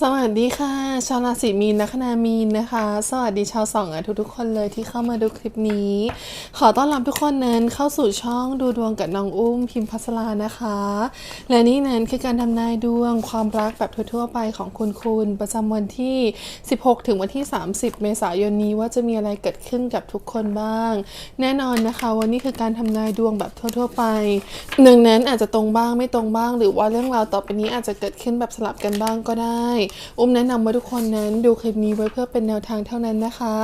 สวัสดีค่ะ ชาวราศีมีนและคณามีนนะคะ สวัสดีชาวสองอะทุกๆคนเลยที่เข้ามาดูคลิปนี้ ขอต้อนรับทุกคนนั้นเข้าสู่ช่องดูดวงกับน้องอุ้มพิมพ์พัสลานะคะ และนี่นั้นคือการทำนายดวงความรักแบบทั่วๆไปของคุณคุณประจำวันที่ 16 ถึงวันที่ 30 เมษายนนี้ว่าจะมีอะไรเกิดขึ้นกับทุกคนบ้าง แน่นอนนะคะวันนี้คือการทำนายดวงแบบทั่ว ๆ ไปหนึ่งนั้นอาจจะตรงบ้างไม่ตรงบ้าง หรือว่าเรื่องราวต่อไปนี้อาจจะเกิดขึ้นแบบสลับกันบ้างก็ได้อุ้มแนะนำว่าทุกคนนั้นดูคลิปนี้ไว้เพื่อเป็นแนวทางเท่านั้นนะคะ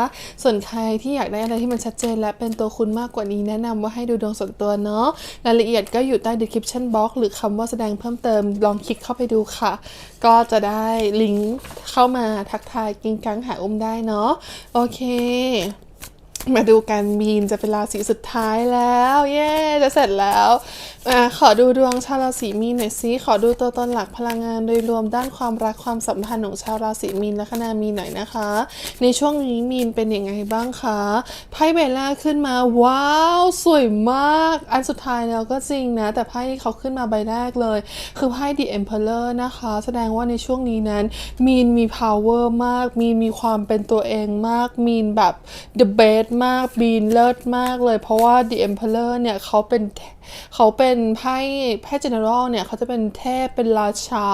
ส่วนใครที่อยากได้อะไรที่มันชัดเจน และเป็นตัวคุณมากกว่านี้แนะนำว่าให้ดูดวงส่วนตัวเนาะรายละเอียดก็อยู่ใต้ description box หรือคำว่าแสดงเพิ่มเติมลองคลิกเข้าไปดูค่ะ ก็จะได้ลิงก์เข้ามาทักทายกิงกังหาอุ้มได้เนาะโอเค มาดูกันมีนจะเป็นราศีสุดท้ายแล้ว เย้จะเสร็จแล้วอาขอดูดวงชาวราศีมีนหน่อยสิขอดูตัวตนหลักพลังงานโดยรวมด้านความรักความสัมพันธ์ของชาวราศีมีนและคณามีนหน่อยนะคะ ในช่วงนี้มีนเป็นยังไงบ้างคะไพ่ใบแรกขึ้นมาว้าวสวยมาก อันสุดท้ายแล้วก็จริงนะ แต่ไพ่ที่เขาขึ้นมาใบแรกเลย คือไพ่ The Emperor นะคะ แสดงว่าในช่วงนี้นั้น มีนมี power มาก มีนมีความเป็นตัวเองมาก มีนแบบ the best มากมีนเลิศมากเลย เพราะว่า The Emperor เนี่ยเขาเป็นเขาเป็นไพ่ไพ่ general เนี่ยเขาจะเป็นเทพเป็นราชา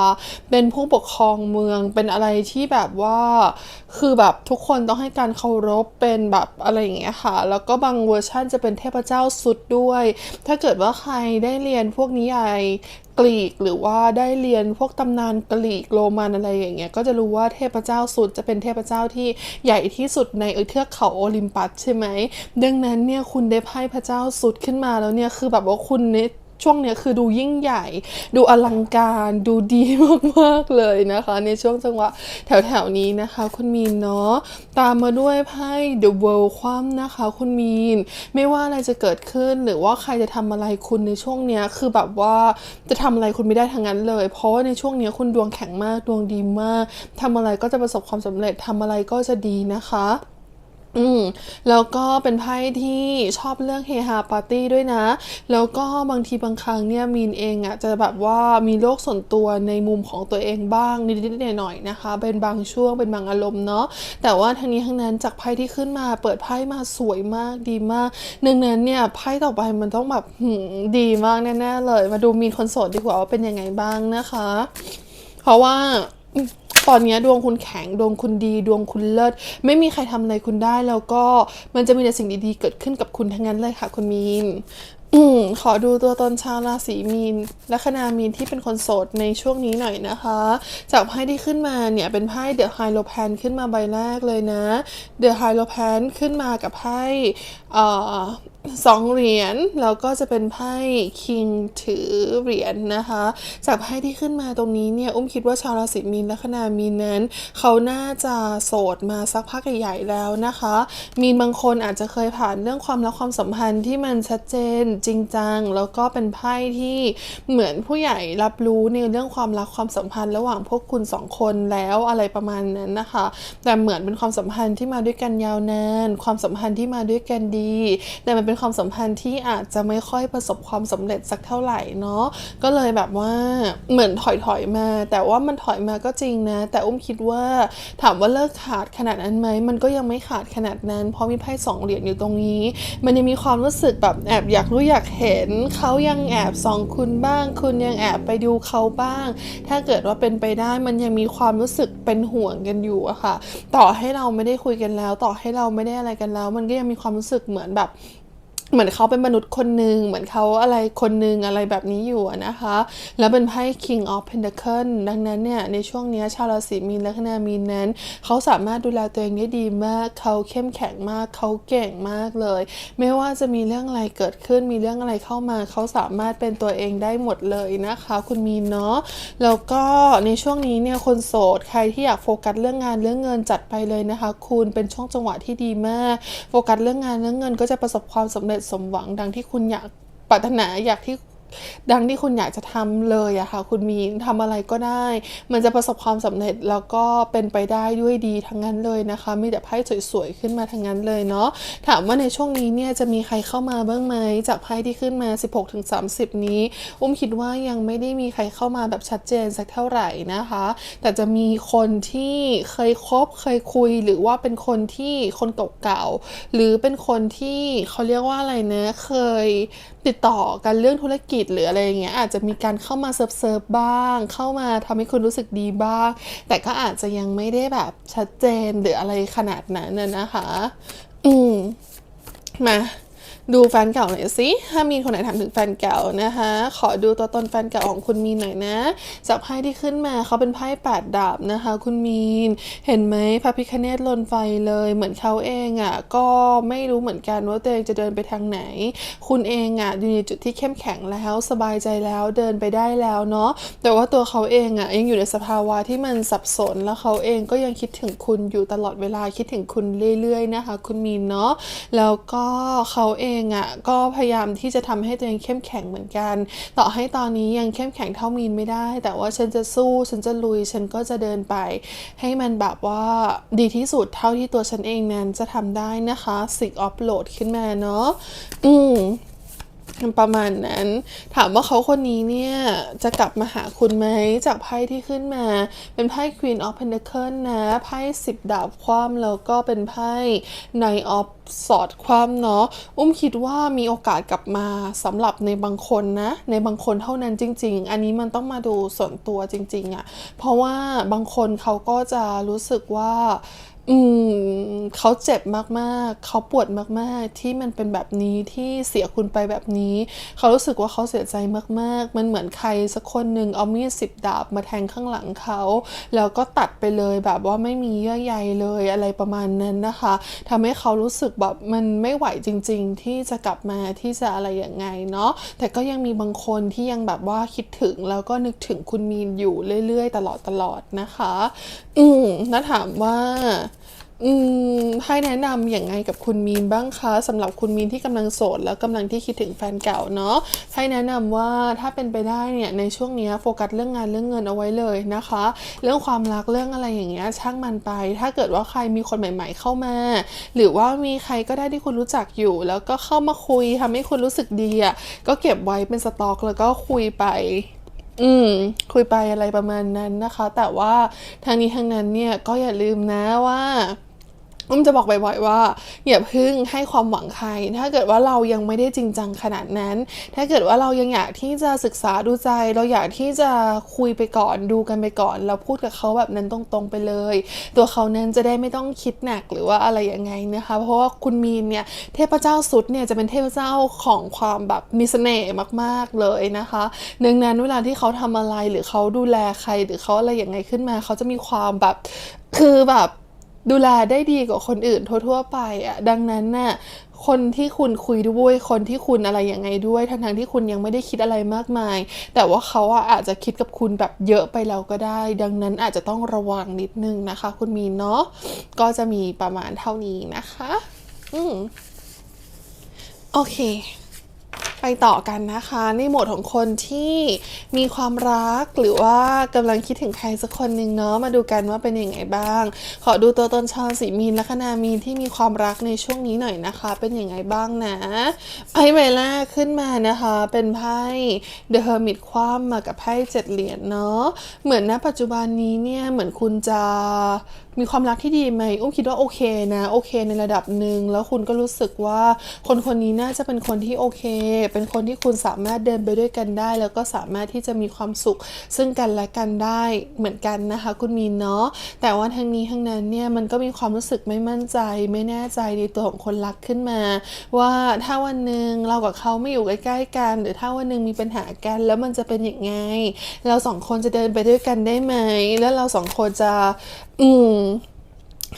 เป็นผู้ปกครองเมืองเป็นอะไรที่แบบว่า คือแบบทุกคนต้องให้การเคารพเป็นแบบอะไรอย่างเงี้ยค่ะ แล้วก็บางเวอร์ชันจะเป็นเทพเจ้าสุดด้วย ถ้าเกิดว่าใครได้เรียนพวกนิยาย กรีกหรือว่าได้เรียนพวกตำนานกรีกโรมันอะไรอย่างเงี้ยก็จะรู้ว่าเทพเจ้าสุดจะเป็นเทพเจ้าที่ใหญ่ที่สุดในเทือกเขาโอลิมปัสใช่ไหมดังนั้นเนี่ยคุณได้ไพ่พระเจ้าสุดขึ้นมาแล้วเนี่ยคือแบบว่าคุณเนี่ย ช่วงเนี้ยคือดูยิ่งใหญ่ ดูอลังการดูดีมากๆเลยนะคะ ในช่วงจังหวะแถวๆนี้นะคะ คุณมีนเนาะตามมาด้วยไพ่ The World คว่ำนะคะ คุณมีน ไม่ว่าอะไรจะเกิดขึ้น หรือว่าใครจะทำอะไรคุณในช่วงเนี้ยคือแบบว่าจะทำอะไรคุณไม่ได้ทั้งนั้นเลย เพราะว่าในช่วงเนี้ยคุณดวงแข็งมากดวงดีมากทำอะไรก็จะประสบความสำเร็จทำอะไรก็จะดีนะคะ อืมแล้วก็เป็นไพ่ที่ชอบเรื่องเฮฮาปาร์ตี้ด้วยนะ แล้วก็บางทีบางครั้งเนี่ยมีนเองอะ่ะจะแบบว่ามีโลกส่วนตัวในมุมของตัวเองบ้างนิดๆหน่อยๆนะคะ เป็นบางช่วงเป็นบางอารมณ์เนาะแต่ว่าทั้งนี้ทั้งนั้นจากไพ่ที่ขึ้นมาเปิดไพ่มาสวยมากดีมากดังนั้นเนี่ยไพ่ต่อไปมันต้องแบบดีมากแน่ๆเลย มาดูมีนคนโสดดีกว่าว่าเป็นยังไงบ้างนะคะ เพราะว่า ตอนนี้ดวงคุณแข็งดวงคุณดีดวงคุณเลิศ ไม่มีใครทำอะไรคุณได้แล้วก็มันจะมีแต่สิ่งดีๆ เกิดขึ้นกับคุณทั้งนั้นเลยค่ะ คุณมีนอืมขอดูตัวตนชาวราศีมีนและคณามีนที่เป็นคนโสดในช่วงนี้หน่อยนะคะ จากไพ่ที่ขึ้นมาเนี่ยเป็นไพ่เดอะไฮโลแพนขึ้นมาใบแรกเลยนะเดอะไฮโลแพนขึ้นมากับไพ่เอ่อ สองเหรียญแล้วก็จะเป็นไพ่คิงถือเหรียญนะคะ จากไพ่ที่ขึ้นมาตรงนี้เนี่ย อุ้มคิดว่าชาวราศีมีนและคณามีนนั้น เขาน่าจะโสดมาสักพักใหญ่ๆแล้วนะคะ มีนบางคนอาจจะเคยผ่านเรื่องความรักความสัมพันธ์ที่มันชัดเจนจริงจัง แล้วก็เป็นไพ่ที่เหมือนผู้ใหญ่รับรู้ในเรื่องความรักความสัมพันธ์ ระหว่างพวกคุณสองคนแล้วอะไรประมาณนั้นนะคะ แต่เหมือนเป็นความสัมพันธ์ที่มาด้วยกันยาวนาน ความสัมพันธ์ที่มาด้วยกันดี แต่มันเป็นความสัมพันธ์ที่อาจจะไม่ค่อยประสบความสำเร็จสักเท่าไหร่เนาะก็เลยแบบว่าเหมือนถอยถอยๆมา แต่ว่ามันถอยมาก็จริงนะ แต่อุ้มคิดว่าถามว่าเลิกขาดขนาดนั้นไหมมันก็ยังไม่ขาดขนาดนั้นเพราะมีไพ่สองเหรียญอยู่ตรงนี้ มันยังมีความรู้สึกแบบแอบอยากรู้อยากเห็นเขายังแอบส่องคุณบ้าง คุณยังแอบไปดูเขาบ้าง ถ้าเกิดว่าเป็นไปได้มันยังมีความรู้สึกเป็นห่วงกันอยู่อะค่ะ ต่อให้เราไม่ได้คุยกันแล้ว ต่อให้เราไม่ได้อะไรกันแล้ว มันก็ยังมีความรู้สึกเหมือนแบบ เหมือนเขาเป็นมนุษย์คนหนึ่งเหมือนเขาอะไรคนหนึ่งอะไรแบบนี้อยู่นะคะ แล้วเป็นไพ่ King of Pentacle ดังนั้นเนี่ย ในช่วงนี้ชาวราศีมีนและคณามีนนั้น เขาสามารถดูแลตัวเองได้ดีมาก เขาเข้มแข็งมาก เขาเก่งมากเลย ไม่ว่าจะมีเรื่องอะไรเกิดขึ้น มีเรื่องอะไรเข้ามา เขาสามารถเป็นตัวเองได้หมดเลยนะคะ คุณมีนเนาะ แล้วก็ในช่วงนี้เนี่ยคนโสดใครที่อยากโฟกัสเรื่องงานเรื่องเงินจัดไปเลยนะคะ คุณเป็นช่วงจังหวะที่ดีมาก โฟกัสเรื่องงานเรื่องเงินก็จะประสบความสำเร็จสมหวังดังที่คุณอยากปรารถนาอยากที่ ดังที่คุณอยากจะทำเลยอะค่ะ คุณมีนทำอะไรก็ได้ มันจะประสบความสำเร็จแล้วก็เป็นไปได้ด้วยดีทั้งนั้นเลยนะคะ มีแต่ไพ่สวยๆขึ้นมาทั้งนั้นเลยเนาะถามว่าในช่วงนี้เนี่ยจะมีใครเข้ามาบ้างไหมจากไพ่ที่ขึ้นมา 16-30 นี้ อุ้มคิดว่ายังไม่ได้มีใครเข้ามาแบบชัดเจนสักเท่าไหร่นะคะ แต่จะมีคนที่เคยคบเคยคุยหรือว่าเป็นคนที่คนเก่าๆหรือเป็นคนที่เขาเรียกว่าอะไรนะเคย ติดต่อกันเรื่องธุรกิจหรืออะไรอย่างเงี้ยอาจจะมีการเข้ามาเซิร์ฟเซิร์ฟบ้าง เข้ามาทำให้คุณรู้สึกดีบ้าง แต่ก็อาจจะยังไม่ได้แบบชัดเจนหรืออะไรขนาดนั้นน่ะนะคะ อืมมา ดูแฟนเก่าหน่อยสิถ้ามีคนไหนถามถึงแฟนเก่านะคะ ขอดูตัวตนแฟนเก่าของคุณมีนหน่อยนะ จากไพ่ที่ขึ้นมาเขาเป็นไพ่แปดดาบนะคะ คุณมีน เห็นไหมพระพิคเนตลนไฟเลย เหมือนเขาเองอะ่ะ ก็ไม่รู้เหมือนกันว่าตัวเองจะเดินไปทางไหน คุณเองอะ่ะอยู่ในจุดที่เข้มแข็งแล้ว สบายใจแล้วเดินไปได้แล้วเนาะ แต่ว่าตัวเขาเองอะ่ะยังอยู่ในสภาวะที่มันสับสน แล้วเขาเองก็ยังคิดถึงคุณอยู่ตลอดเวลา คิดถึงคุณเรื่อยๆนะคะ คุณมีนเนาะ แล้วก็เขาเองอะ่ะก็พยายามที่จะทำให้ตัวเองเข้มแข็งเหมือนกัน ต่อให้ตอนนี้ยังเข้มแข็งเท่ามีนไม่ได้ แต่ว่าฉันจะสู้ฉันจะลุยฉันก็จะเดินไป ให้มันแบบว่าดีที่สุดเท่าที่ตัวฉันเองนั้นจะทำได้นะคะสิกออฟโหลดขึ้นมาเนาะอืม ประมาณนั้น ถามว่าเขาคนนี้เนี่ย จะกลับมาหาคุณไหมจากไพ่ที่ขึ้นมา เป็นไพ่ Queen of Pentacles นะ ไพ่สิบดาบคว่ำแล้วก็เป็นไพ่ Knight of Swords คว่ำเนาะ อุ้มคิดว่ามีโอกาสกลับมาสำหรับในบางคนนะ ในบางคนเท่านั้นจริง ๆ อันนี้มันต้องมาดูส่วนตัวจริง ๆอะ่ะ เพราะว่าบางคนเขาก็จะรู้สึกว่า อืมเขาเจ็บมากๆ เขาปวดมากๆ ที่มันเป็นแบบนี้ที่เสียคุณไปแบบนี้ เขารู้สึกว่าเขาเสียใจมากๆ มันเหมือนใครสักคนหนึ่งเอามีดสิบดาบมาแทงข้างหลังเขา แล้วก็ตัดไปเลยแบบว่าไม่มีเยื่อใยเลยอะไรประมาณนั้นนะคะทำให้เขารู้สึกแบบมันไม่ไหวจริง ๆ ที่จะกลับมาที่จะอะไรอย่างไงเนาะ แต่ก็ยังมีบางคนที่ยังแบบว่าคิดถึงแล้วก็นึกถึงคุณมีนอยู่เรื่อยๆ ตลอดๆนะคะ อืมแล้วถามว่า อืมให้แนะนำอย่างไงกับคุณมีนบ้างคะสำหรับคุณมีนที่กำลังโสด แล้วกำลังที่คิดถึงแฟนเก่าเนาะให้แนะนำว่าถ้าเป็นไปได้เนี่ยในช่วงนี้โฟกัสเรื่องงานเรื่องเงินเอาไว้เลยนะคะ เรื่องความรักเรื่องอะไรอย่างเงี้ยช่างมันไป ถ้าเกิดว่าใครมีคนใหม่ ๆ เข้ามา หรือว่ามีใครก็ได้ที่คุณรู้จักอยู่ แล้วก็เข้ามาคุยทำให้คุณรู้สึกดีอะก็เก็บไว้เป็นสต็อกแล้วก็คุยไป อืมคุยไปอะไรประมาณนั้นนะคะ แต่ว่าทางนี้ทางนั้นเนี่ยก็อย่าลืมนะว่า อุ้มจะบอกบ่อยๆว่าอย่าพึ่งให้ความหวังใคร ถ้าเกิดว่าเรายังไม่ได้จริงจังขนาดนั้น ถ้าเกิดว่าเรายังอยากที่จะศึกษาดูใจ เราอยากที่จะคุยไปก่อนดูกันไปก่อน เราพูดกับเขาแบบนั้นตรงๆไปเลย ตัวเขานั้นจะได้ไม่ต้องคิดหนักหรือว่าอะไรยังไงนะคะ เพราะว่าคุณมีนเนี่ยเทพเจ้าสุดเนี่ยจะเป็นเทพเจ้าของความแบบมีเสน่ห์มากๆเลยนะคะดังนั้นเวลาที่เขาทำอะไรหรือเขาดูแลใครหรือเขาอะไรอย่างไงขึ้นมา เขาจะมีความแบบคือแบบ ดูแลได้ดีกว่าคนอื่นทั่วๆไปอะดังนั้นน่ะคนที่คุณคุยด้วยคนที่คุณอะไรยังไงด้วยทั้งๆที่คุณยังไม่ได้คิดอะไรมากมาย แต่ว่าเขาอะอาจจะคิดกับคุณแบบเยอะไปแล้วก็ได้ ดังนั้นอาจจะต้องระวังนิดนึงนะคะ คุณมีนเนาะก็จะมีประมาณเท่านี้นะคะ อืมโอเค ไปต่อกันนะคะ ในโหมดของคนที่มีความรักหรือว่ากำลังคิดถึงใครสักคนหนึ่งเนาะมาดูกันว่าเป็นยังไงบ้าง ขอดูตัวตนชาวสีมีนและคนามีนที่มีความรักในช่วงนี้หน่อยนะคะ เป็นยังไงบ้างนะไพ่ใบแรกขึ้นมานะคะ เป็นไพ่ The Hermit คว่ำมากับไพ่เจ็ดเหรียญเนาะเหมือนณปัจจุบันนี้เนี่ยเหมือนคุณจะมีความรักที่ดีไหมอุ้มคิดว่าโอเคนะ โอเคในระดับหนึ่งแล้วคุณก็รู้สึกว่าคนคนนี้น่าจะเป็นคนที่โอเคเป็นคนที่คุณสามารถเดินไปด้วยกันได้ แล้วก็สามารถที่จะมีความสุข ซึ่งกันและกันได้เหมือนกันนะคะ คุณมีนเนาะแต่ว่าทั้งนี้ทั้งนั้นเนี่ยมันก็มีความรู้สึกไม่มั่นใจ ไม่แน่ใจในตัวของคนรักขึ้นมา ว่าถ้าวันหนึ่งเรากับเขาไม่อยู่ใกล้ๆกัน หรือถ้าวันหนึ่งมีปัญหากัน แล้วมันจะเป็นอย่างไง เราสองคนจะเดินไปด้วยกันได้ไหม แล้วเราสองคนจะ อืม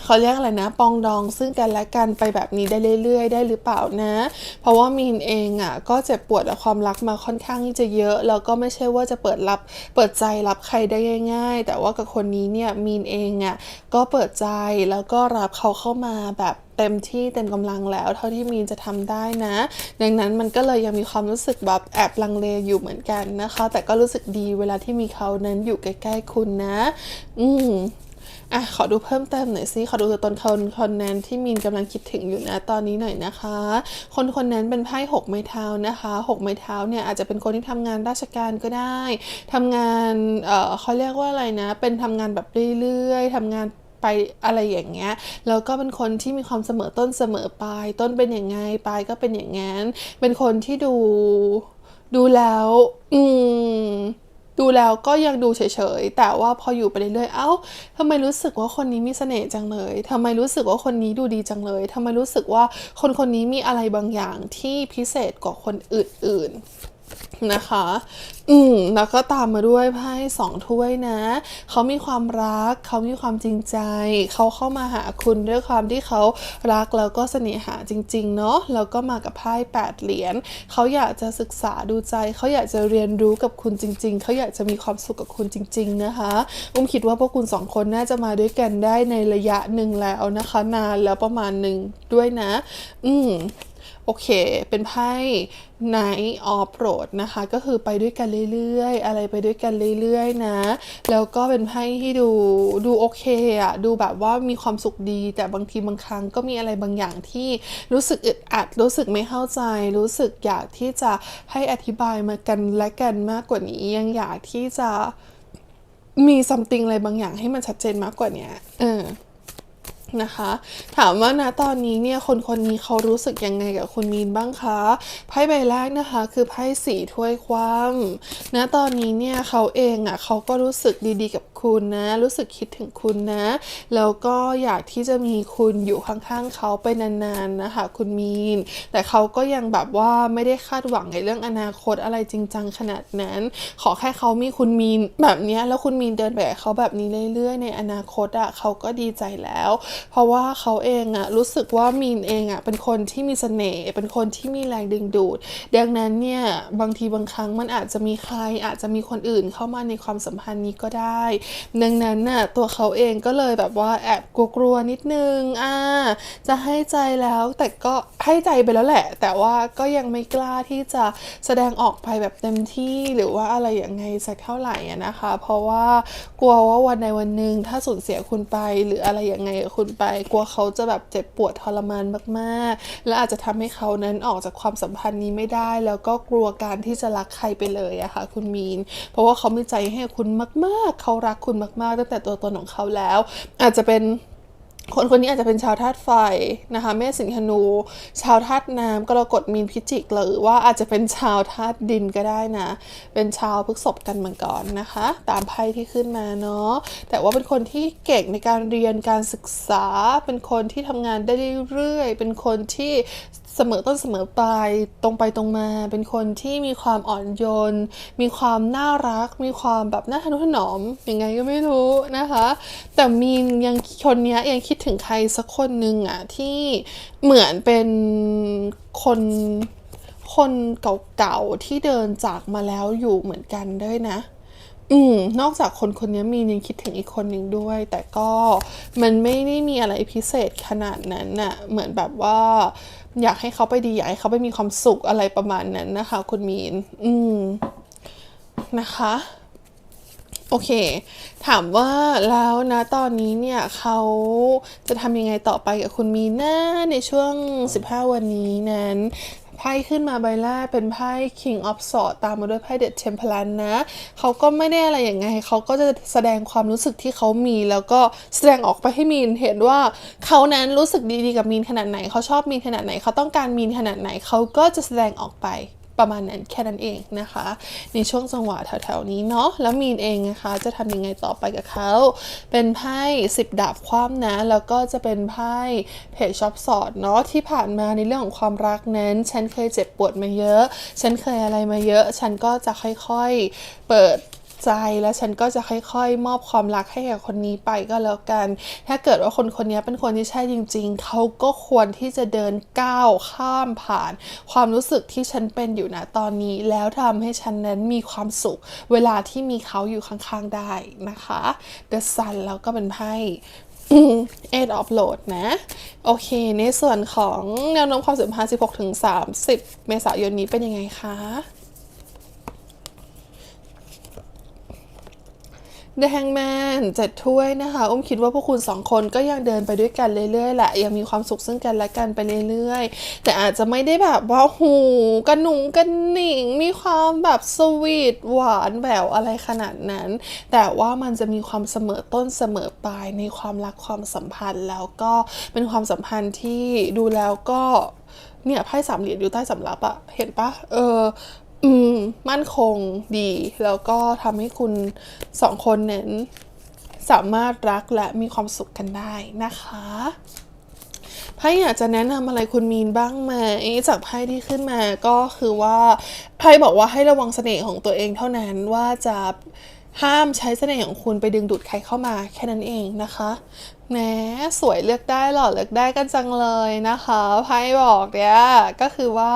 เขาเรียกอะไรนะ ปองดองซึ่งกันและกันไปแบบนี้ได้เรื่อย ๆ ได้หรือเปล่านะ เพราะว่ามีนเองอะก็เจ็บปวดกับความรักมาค่อนข้างที่จะเยอะ แล้วก็ไม่ใช่ว่าจะเปิดรับเปิดใจรับใครได้ง่าย ๆ แต่ว่ากับคนนี้เนี่ยมีนเองอะก็เปิดใจแล้วก็รับเขาเข้ามาแบบเต็มที่เต็มกำลังแล้วเท่าที่มีนจะทำได้นะ ดังนั้นมันก็เลยยังมีความรู้สึกแบบแอบลังเลอยู่เหมือนกันนะคะ แต่ก็รู้สึกดีเวลาที่มีเขานั้นอยู่ใกล้ๆคุณนะ อืม อะขอดูเพิ่มเติมหน่อยสิขอดูตัวตนคนคนนั้นที่มีนกำลังคิดถึงอยู่นะตอนนี้หน่อยนะคะ คนคนนั้นเป็นไพ่หกไม้เท้านะคะหกไม้เท้าเนี่ยอาจจะเป็นคนที่ทำงานราชการก็ได้ทำงานเอ่อเขาเรียกว่าอะไรนะ เป็นทำงานแบบเรื่อยๆทำงานไปอะไรอย่างเงี้ยแล้วก็เป็นคนที่มีความเสมอต้นเสมอปลายต้นเป็นอย่างไงปลายก็เป็นอย่างงั้น เป็นคนที่ดูดูแล้ว อืม ดูแล้วก็ยังดูเฉยๆ แต่ว่าพออยู่ไปเรื่อยๆ เอ้าทำไมรู้สึกว่าคนนี้มีเสน่ห์จังเลยทำไมรู้สึกว่าคนนี้ดูดีจังเลยทำไมรู้สึกว่าคนคนนี้มีอะไรบางอย่างที่พิเศษกว่าคนอื่นๆ นะคะ อืม แล้วก็ตามมาด้วยไพ่สองถ้วยนะ เขามีความรัก เขามีความจริงใจ เขาเข้ามาหาคุณด้วยความที่เขารักแล้วก็เสน่หาจริง ๆ เนาะ แล้วก็มากับไพ่แปดเหรียญ เขาอยากจะศึกษาดูใจ เขาอยากจะเรียนรู้กับคุณจริง ๆ เขาอยากจะมีความสุขกับคุณจริง ๆ นะคะ อุ้มคิดว่าพวกคุณสองคนน่าจะมาด้วยกันได้ในระยะหนึ่งแล้วนะคะ นานแล้วประมาณหนึ่งด้วยนะ อืม โอเค เป็นไพ่ Night of Road นะคะ ก็คือไปด้วยกันเรื่อยๆ อะไรไปด้วยกันเรื่อยๆนะ แล้วก็เป็นไพ่ที่ดูดูโอเคอะดูแบบว่ามีความสุขดี แต่บางทีบางครั้งก็มีอะไรบางอย่างที่รู้สึกอึดอัด รู้สึกไม่เข้าใจ รู้สึกอยากที่จะให้อธิบายมากันและกันมากกว่านี้ ยังอยากที่จะมี something อะไรบางอย่างให้มันชัดเจนมากกว่านี้เออ นะคะ ถามว่านะตอนนี้เนี่ยคนคนนี้เขารู้สึกยังไงกับคุณมีนบ้างคะไพ่ใบแรกนะคะคือไพ่สีถ้วยคว่ำนะตอนนี้เนี่ยเขาเองอะเขาก็รู้สึกดีๆกับคุณนะ รู้สึกคิดถึงคุณนะ แล้วก็อยากที่จะมีคุณอยู่ข้างๆเขาไปนานๆนะคะคุณมีน แต่เขาก็ยังแบบว่าไม่ได้คาดหวังในเรื่องอนาคตอะไรจริงจังขนาดนั้น ขอแค่เขามีคุณมีนแบบนี้แล้วคุณมีนเดินไปกับเขาแบบนี้เรื่อยๆ ในอนาคตอะเขาก็ดีใจแล้ว เพราะว่าเขาเองอะรู้สึกว่ามีนเองอะเป็นคนที่มีเสน่ห์เป็นคนที่มีแรงดึงดูด ดังนั้นเนี่ยบางทีบางครั้งมันอาจจะมีใครอาจจะมีคนอื่นเข้ามาในความสัมพันธ์นี้ก็ได้ดังนั้นน่ะตัวเขาเองก็เลยแบบว่าแอบกลัวๆนิดนึงอ่าจะให้ใจแล้วแต่ก็ให้ใจไปแล้วแหละ แต่ว่าก็ยังไม่กล้าที่จะแสดงออกไปแบบเต็มที่หรือว่าอะไรอย่างไงสักเท่าไหร่นะคะ เพราะว่ากลัวว่าวันใดวันหนึ่งถ้าสูญเสียคุณไป หรืออะไรอย่างไงกับคุณไป กลัวเขาจะแบบเจ็บปวดทรมานมากๆ และอาจจะทำให้เขานั้นออกจากความสัมพันธ์นี้ไม่ได้ แล้วก็กลัวการที่จะรักใครไปเลยอะค่ะคุณมีน เพราะว่าเขามีใจให้คุณมาก ๆ เขารักคุณมากๆ ตั้งแต่ตัวตนของเขาแล้ว อาจจะเป็นคนคนนี้อาจจะเป็นชาวธาตุไฟนะคะเมษสิงหนู ชาวธาตุน้ำกรกฎมีนพิจิก หรือว่าอาจจะเป็นชาวธาตุดินก็ได้นะ เป็นชาวพฤษภกันมังกรนะคะ ตามไพ่ที่ขึ้นมาเนาะแต่ว่าเป็นคนที่เก่งในการเรียนการศึกษา เป็นคนที่ทำงานได้เรื่อยๆ เป็นคนที่ เสมอต้นเสมอปลายตรงไปตรงมา เป็นคนที่มีความอ่อนโยน มีความน่ารัก มีความแบบน่าทนุถนอมยังไงก็ไม่รู้นะคะ แต่มีนยังคนนี้ยังคิดถึงใครสักคนหนึ่งอะที่เหมือนเป็นคนคนเก่าๆที่เดินจากมาแล้วอยู่เหมือนกันด้วยนะอืมนอกจากคนคนนี้มีนยังคิดถึงอีกคนหนึ่งด้วย แต่ก็มันไม่ได้มีอะไรพิเศษขนาดนั้นน่ะ เหมือนแบบว่า อยากให้เขาไปดีอยากให้เขาไปมีความสุขอะไรประมาณนั้นนะคะ คุณมีน อืมนะคะ โอเค ถามว่าแล้วนะตอนนี้เนี่ยเขาจะทำยังไงต่อไปกับคุณมีน่าในช่วง 15 วันนี้นั้น ไพ่ขึ้นมาใบแรกเป็นไพ่ King of Swords ตามมาด้วยไพ่ The Temperance นะ เขาก็ไม่ได้อะไรอย่างไง เขาก็จะแสดงความรู้สึกที่เขามี แล้วก็แสดงออกไปให้มีนเห็นว่าเขานั้นรู้สึกดีๆกับมีนขนาดไหน เขาชอบมีนขนาดไหน เขาต้องการมีนขนาดไหน เขาก็จะแสดงออกไป ประมาณนั้นแค่นั้นเองนะคะ ในช่วงจังหวะแถวๆนี้เนาะแล้วมีนเองนะคะ จะทำยังไงต่อไปกับเขา เป็นไพ่สิบดาบคว่ำนะ แล้วก็จะเป็นไพ่เพจช็อปสอดเนาะที่ผ่านมาในเรื่องของความรักนั้น ฉันเคยเจ็บปวดมาเยอะ ฉันเคยอะไรมาเยอะ ฉันก็จะค่อยๆเปิด ใจแล้วฉันก็จะค่อยๆ มอบความรักให้กับคนนี้ไปก็แล้วกัน ถ้าเกิดว่าคนคนนี้เป็นคนที่ใช่จริง ๆ เขาก็ควรที่จะเดินก้าวข้ามผ่าน ความรู้สึกที่ฉันเป็นอยู่นะตอนนี้แล้วทำให้ฉันนั้นมีความสุข เวลาที่มีเขาอยู่ข้างๆได้นะคะ The Sun แล้วก็เป็นไพ่เอ็ดออฟโหลดนะ โอเค ในส่วนของแนวโน้มความสัมพันธ์16 ถึง 30 เมษายนนี้เป็นยังไงคะ The Hangman เจ็ดถ้วยนะคะอุ้มคิดว่าพวกคุณสองคนก็ยังเดินไปด้วยกันเรื่อยๆแหละยังมีความสุขซึ่งกันและกันไปเรื่อยๆ แต่อาจจะไม่ได้แบบว่าหูกระหนุงกระหนิงมีความแบบสวีทหวานแหววอะไรขนาดนั้น แต่ว่ามันจะมีความเสมอต้นเสมอปลายในความรักความสัมพันธ์แล้วก็เป็นความสัมพันธ์ที่ดูแล้วก็เนี่ยไพ่สามเหรียญอยู่ใต้สำรับอะเห็นปะเออ อืม มั่นคงดี แล้วก็ทำให้คุณสองคนเน้นสามารถรักและมีความสุขกันได้นะคะไพ่อยากจะแนะนำอะไรคุณมีนบ้างไหมจากไพ่ที่ขึ้นมาก็คือว่าไพ่บอกว่าให้ระวังเสน่ห์ของตัวเองเท่านั้นว่าจะห้ามใช้เสน่ห์ของคุณไปดึงดูดใครเข้ามาแค่นั้นเองนะคะ แหมสวยเลือกได้หรอเลือกได้กันจังเลยนะคะไพ่บอกเนี่ยก็คือว่า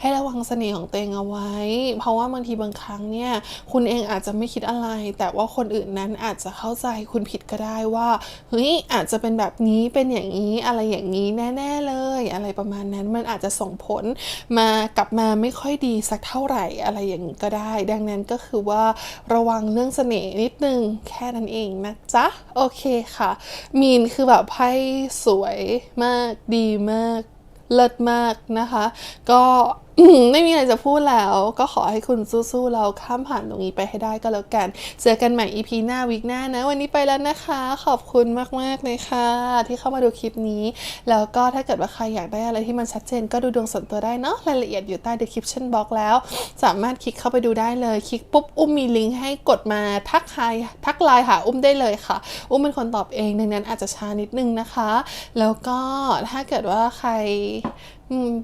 ให้ระวังเสน่ห์ของตัวเองเอาไว้ เพราะว่าบางทีบางครั้งเนี่ยคุณเองอาจจะไม่คิดอะไร แต่ว่าคนอื่นนั้นอาจจะเข้าใจคุณผิดก็ได้ว่าเฮ้ยอาจจะเป็นแบบนี้เป็นอย่างนี้อะไรอย่างนี้แน่ๆเลย อะไรประมาณนั้นมันอาจจะส่งผลมากลับมาไม่ค่อยดีสักเท่าไหร่อะไรอย่างนี้ก็ได้ ดังนั้นก็คือว่าระวังเรื่องเสน่ห์นิดนึงแค่นั้นเองนะจ๊ะโอเคค่ะมีนคือแบบไพ่สวยมากดีมากเลิศมากนะคะ ก็ ไม่มีอะไรจะพูดแล้ว ก็ขอให้คุณสู้ๆเราข้ามผ่านตรงนี้ไปให้ได้ก็แล้วกัน เจอกันใหม่ EP หน้าวิกหน้านะ วันนี้ไปแล้วนะคะ ขอบคุณมากๆเลยค่ะ ที่เข้ามาดูคลิปนี้ แล้วก็ถ้าเกิดว่าใครอยากได้อะไรที่มันชัดเจน ก็ดูดวงส่วนตัวได้เนาะรายละเอียดอยู่ใต้ description box แล้ว สามารถคลิกเข้าไปดูได้เลย คลิกปุ๊บอุ้มมีลิงก์ให้กดมาทักทายทักไลน์หาอุ้มได้เลยค่ะ อุ้มเป็นคนตอบเองดังนั้นอาจจะช้านิดนึงนะคะ แล้วก็ถ้าเกิดว่าใคร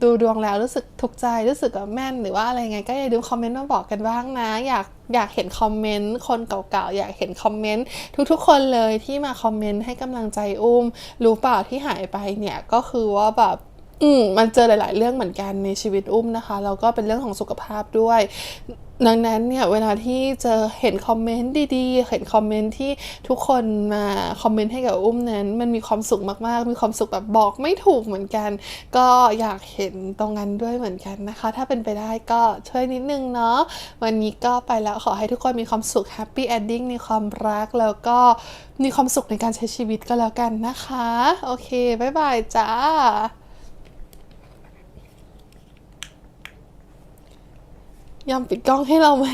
ดูดวงแล้วรู้สึกถูกใจรู้สึกว่าแม่นหรือว่าอะไรไงก็อย่าลืมคอมเมนต์มาบอกกันบ้างนะ อยากอยากเห็นคอมเมนต์คนเก่าๆอยากเห็นคอมเมนต์ทุกๆ คนเลยที่มาคอมเมนต์ให้กำลังใจอุ้มรู้เปล่าที่หายไปเนี่ยก็คือว่าแบบ อืมมันเจอหลาย ๆ เรื่องเหมือนกันในชีวิตอุ้มนะคะแล้วก็เป็นเรื่องของสุขภาพด้วยดังนั้นเนี่ยเวลาที่เจอเห็นคอมเมนต์ดีๆ เห็นคอมเมนต์ที่ทุกคนมาคอมเมนต์ให้กับอุ้มนั้น มันมีความสุขมากๆ มีความสุขแบบบอกไม่ถูกเหมือนกัน ก็อยากเห็นตรงนั้นด้วยเหมือนกันนะคะ ถ้าเป็นไปได้ก็ช่วยนิดนึงเนาะวันนี้ก็ไปแล้วขอให้ทุกคนมีความสุขแฮปปี้เอนดิ้งในความรักแล้วก็มีความสุขในการใช้ชีวิตก็แล้วกันนะคะ โอเคบ๊ายบายจ้า ยอมปิดกล้องให้เราไหม